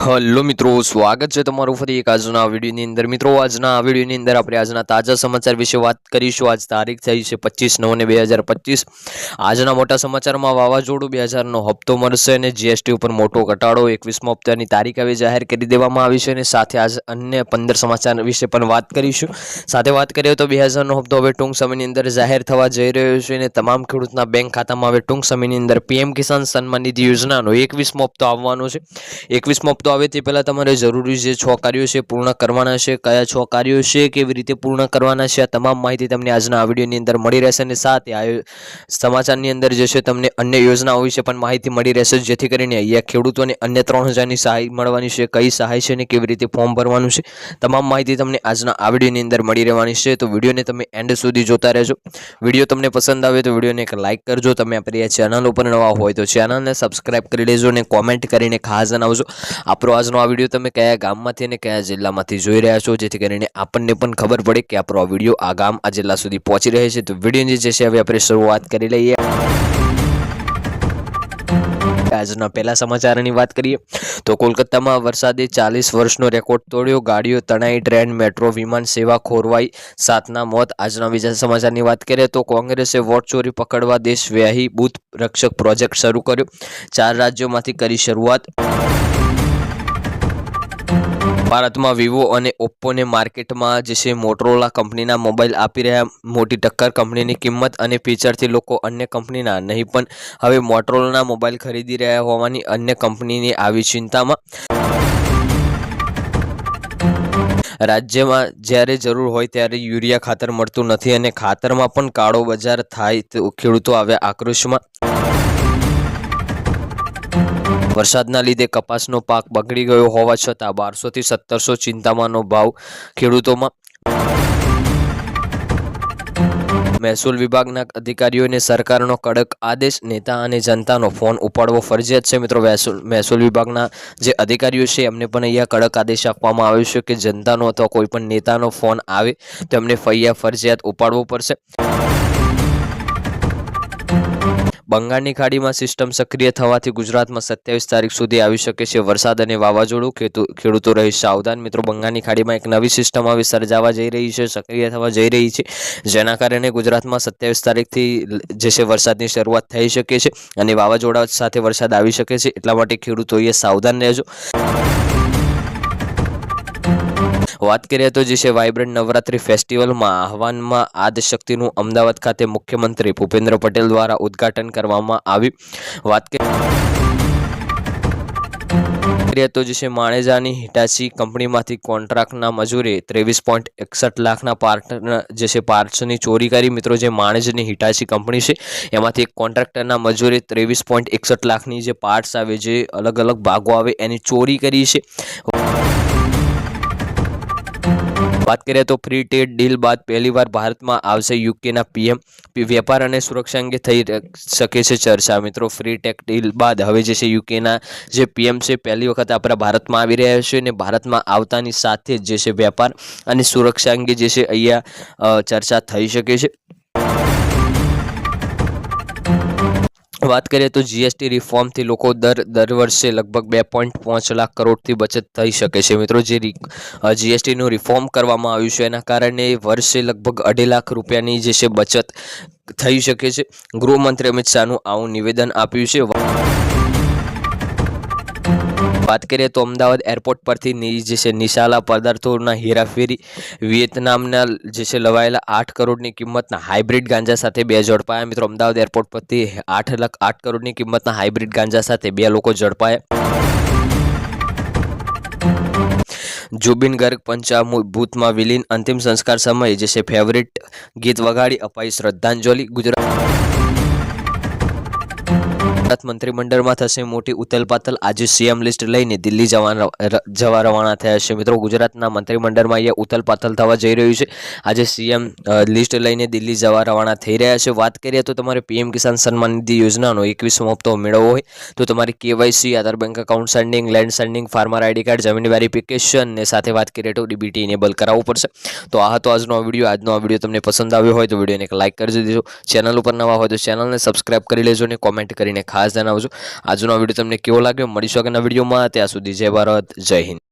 Hello મિત્રો, સ્વાગત છે તમારું ફરી એક આજના વિડીયોની અંદર. મિત્રો, આજના આ વિડીયોની અંદર આપણે આજના તાજા સમાચાર વિશે વાત કરીશું. આજ તારીખ થઈ છે પચીસ નવ ને બે હજાર પચીસ. આજના મોટા સમાચારમાં વાવાઝોડું બે હજારનો હપ્તો મળશે અને જીએસટી ઉપર મોટો ઘટાડો. એકવીસમો હપ્તાની તારીખ હવે જાહેર કરી દેવામાં આવી છે અને સાથે આજ અન્ય પંદર સમાચાર વિશે પણ વાત કરીશું. સાથે વાત કરીએ તો બે હજારનો હપ્તો હવે ટૂંક સમયની અંદર જાહેર થવા જઈ રહ્યો છે અને તમામ ખેડૂતના બેંક ખાતામાં હવે ટૂંક સમયની અંદર પીએમ કિસાન સન્માન નિધિ યોજનાનો એકવીસમો હપ્તો આવવાનો છે. એકવીસમો હપ્તો આવે તે પહેલાં તમારે જરૂરી જે છ કાર્યો છે પૂર્ણ કરવાના છે, કયા છ કાર્યો છે, કેવી રીતે પૂર્ણ કરવાના છે, આ તમામ માહિતી તમને આજના આ વિડીયોની અંદર મળી રહેશે અને સાથે આ સમાચારની અંદર જે છે તમને અન્ય યોજનાઓ વિશે પણ માહિતી મળી રહેશે, જેથી કરીને અહીંયા ખેડૂતોને અન્ય ત્રણ હજારની સહાય મળવાની છે, કઈ સહાય છે અને કેવી રીતે ફોર્મ ભરવાનું છે, તમામ માહિતી તમને આજના આ વિડીયોની અંદર મળી રહેવાની છે. તો વિડીયોને તમે એન્ડ સુધી જોતા રહેજો. વીડિયો તમને પસંદ આવે તો વિડીયોને એક લાઇક કરજો. તમે આપણી આ ચેનલ ઉપર નવા હોય તો ચેનલને સબસ્ક્રાઈબ કરી લેજો અને કોમેન્ટ કરીને ખાસ જણાવજો. આપણો આજનો આ વીડિયો તમે કયા ગામમાંથી અને કયા જિલ્લામાંથી જોઈ રહ્યા છો? જેથી કરીને આપણને પણ ખબર પડે કે આપણો આ વીડિયો આ ગામ, આ જિલ્લા સુધી પહોંચી રહે છે. તો વિડીયોની જે છે, હવે આપણે શરૂઆત કરી લઈએ. આજના પહેલા સમાચારની વાત કરીએ, તો કોલકાતામાં વરસાદે ચાલીસ વર્ષનો રેકોર્ડ તોડ્યો. ગાડીઓ તણાઈ, ટ્રેન, મેટ્રો, વિમાન સેવા ખોરવાઈ, સાતના મોત. આજના બીજા સમાચારની વાત કરીએ, તો કોંગ્રેસે વોટ ચોરી પકડવા દેશવ્યાહી બૂથ રક્ષક પ્રોજેક્ટ શરૂ કર્યો. ચાર રાજ્યોમાંથી કરી શરૂઆત. ભારતમાં વિવો અને ઓપ્પોને માર્કેટમાં જે છે મોટરોલા કંપનીના મોબાઈલ આપી રહ્યા, મોટી ટક્કર કંપનીની કિંમત અને ફીચરથી લોકો અન્ય કંપનીના નહીં, પણ હવે મોટરોલાના મોબાઈલ ખરીદી રહ્યા હોવાની અન્ય કંપનીની આવી ચિંતામાં. રાજ્યમાં જ્યારે જરૂર હોય ત્યારે યુરિયા ખાતર મળતું નથી અને ખાતરમાં પણ કાળો બજાર થાય તો ખેડૂતો આવ્યા આક્રોશમાં. વરસાદના લીધે કપાસનો પાક બગડી ગયો હોવા છતાં બારસોથી સત્તરસો ચિંતામાંનો ભાવ ખેડૂતોમાં મહેસૂલ વિભાગના અધિકારીઓને સરકારનો કડક આદેશ, નેતા અને જનતાનો ફોન ઉપાડવો ફરજિયાત છે. મિત્રો, મહેસૂલ મહેસૂલ વિભાગના જે અધિકારીઓ છે, એમને પણ અહીંયા કડક આદેશ આપવામાં આવ્યો છે કે જનતાનો અથવા કોઈ પણ નેતાનો ફોન આવે તો એમને ફૈયા ફરજિયાત ઉપાડવો પડશે. બંગાળની ખાડીમાં સિસ્ટમ સક્રિય થવાથી ગુજરાતમાં સત્યાવીસ તારીખ સુધી આવી શકે છે વરસાદ અને વાવાઝોડું. ખેડૂતો રહી સાવધાન. મિત્રો, બંગાળની ખાડીમાં એક નવી સિસ્ટમ આવી સર્જાવા જઈ રહી છે, સક્રિય થવા જઈ રહી છે. જેના કારણે ગુજરાતમાં સત્યાવીસ તારીખથી જે છે વરસાદની શરૂઆત થઈ શકે છે અને વાવાઝોડા સાથે વરસાદ આવી શકે છે. એટલા માટે ખેડૂતોએ સાવધાન રહેજો. વાત કરીએ તો જે છે વાઇબ્રન્ટ નવરાત્રી ફેસ્ટિવલમાં આહવાનમાં આદશક્તિનું અમદાવાદ ખાતે મુખ્યમંત્રી ભૂપેન્દ્ર પટેલ દ્વારા ઉદ્ઘાટન કરવામાં આવ્યું વાત કરીએ તો જે છે માણેજાની હિટાચી કંપનીમાંથી કોન્ટ્રાક્ટના મજૂરે ત્રેવીસ પોઈન્ટ એકસઠ લાખના પાર્ટ જે છે પાર્ટ્સની ચોરી કરી. મિત્રો, જે માણેજની હિટાચી કંપની છે, એમાંથી એક કોન્ટ્રાક્ટરના મજૂરે ત્રેવીસ પોઈન્ટ એકસઠ લાખની જે પાર્ટ્સ આવે, જે અલગ અલગ ભાગો આવે, એની ચોરી કરી છે. વાત કરીએ તો ફ્રી ટ્રેડ ડીલ બાદ પહેલીવાર ભારતમાં આવશે યુકેના પીએમ વેપાર અને સુરક્ષા અંગે થઈ શકે છે ચર્ચા. મિત્રો ફ્રી ટેક ડીલ બાદ હવે જે છે યુકેના જે પીએમ છે, પહેલી વખત આપણા ભારતમાં આવી રહ્યા છે અને ભારતમાં આવતાની સાથે જ જે છે વેપાર અને સુરક્ષા અંગે જે છે અહીંયા ચર્ચા થઈ શકે છે. વાત કરીએ તો જીએસટી રિફોર્મથી લોકો દર દર વર્ષે લગભગ બે પોઈન્ટ પાંચ લાખ કરોડથી બચત થઈ શકે છે. મિત્રો, જે જીએસટીનું રિફોર્મ કરવામાં આવ્યું છે, એના કારણે વર્ષે લગભગ અઢી લાખ રૂપિયાની જે છે બચત થઈ શકે છે. ગૃહમંત્રી અમિત શાહનું આવું નિવેદન આપ્યું છે. વાત કરીએ તો અમદાવાદ એરપોર્ટ પરથી જે છે નિશાલા પદાર્થોના હેરાફેરી વિયેતનામના જે છે લવાયેલા આઠ કરોડની કિંમતના હાઇબ્રિડ ગાંજા સાથે બે ઝડપાયા. મિત્રો, અમદાવાદ એરપોર્ટ પરથી આઠ લાખ આઠ કરોડની કિંમતના હાઇબ્રિડ ગાંજા સાથે બે લોકો ઝડપાયા. જુબિન ગર્ગ પંચાભૂતમાં વિલીન અંતિમ સંસ્કાર સમયે જે છે ફેવરિટ ગીત વગાડી અપાઈ શ્રદ્ધાંજલિ. ગુજરાત ગુજરાત મંત્રીમંડળમાં થશે મોટી ઉથલપાથલ. આજે સીએમ લિસ્ટ લઈને દિલ્હી જવા જવા રવાના થયા છે. મિત્રો, ગુજરાતના મંત્રીમંડળમાં અહીંયા ઉથલપાથલ થવા જઈ રહ્યું છે. આજે સીએમ લિસ્ટ લઈને દિલ્હી જવા રવાના થઈ રહ્યા છે. વાત કરીએ તો તમારે પીએમ કિસાન સન્માન નિધિ યોજનાનો એકવીસમો હપ્તો મેળવવો હોય તો તમારી KYC, Aadhaar bank account seeding, land seeding, farmer ID card જમીન વેરિફિકેશન ને સાથે વાત કરીએ તો ડીબીટી ઇનેબલ કરાવવું પડશે. તો આ હતો આજનો વીડિયો. આજનો આ વીડિયો તમને પસંદ આવ્યો હોય તો વિડીયોને એક લાઇક કરી દેજો. ચેનલ ઉપર નવા હોય તો ચેનલને સબસ્ક્રાઇબ કરી લેજો અને કોમેન્ટ કરીને ખાસ ખાસ જણાવજો આજનો વીડિયો તમને કેવો લાગ્યો? મળીશું આગળના વિડીયોમાં. ત્યાં સુધી જય ભારત, જય હિન્દ.